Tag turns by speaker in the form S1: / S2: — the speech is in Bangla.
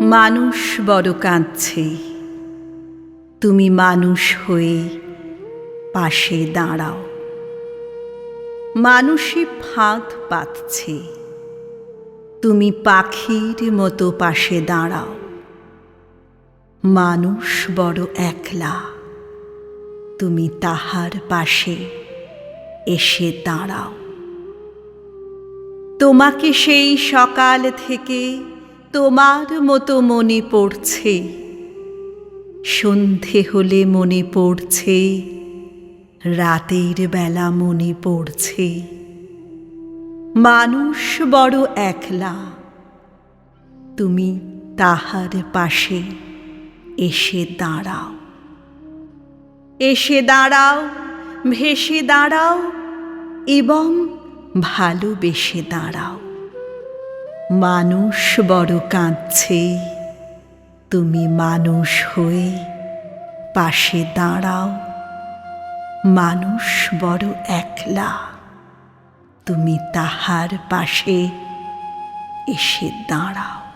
S1: মানুষ বড় কাঁদছে। তুমি মানুষ হয়ে পাশে দাঁড়াও। মানুষই ফাঁদ পাতছে তুমি পাখির মতো পাশে দাঁড়াও। মানুষ বড় একলা। তুমি তাহার পাশে এসে দাঁড়াও। তোমাকে সেই সকাল থেকে তোমার মতো মনে পড়ছে। সন্ধে হলে মনে পড়ছে। রাতের বেলা মনে পড়ছে। মানুষ বড় একলা। তুমি তাহার পাশে এসে দাঁড়াও। এসে দাঁড়াও, ভেসে দাঁড়াও এবং ভালোবেসে দাঁড়াও। মানুষ বড় কাঁদছে। তুমি মানুষ হয়ে পাশে দাঁড়াও। মানুষ বড় একলা। তুমি তাহার পাশে এসে দাঁড়াও।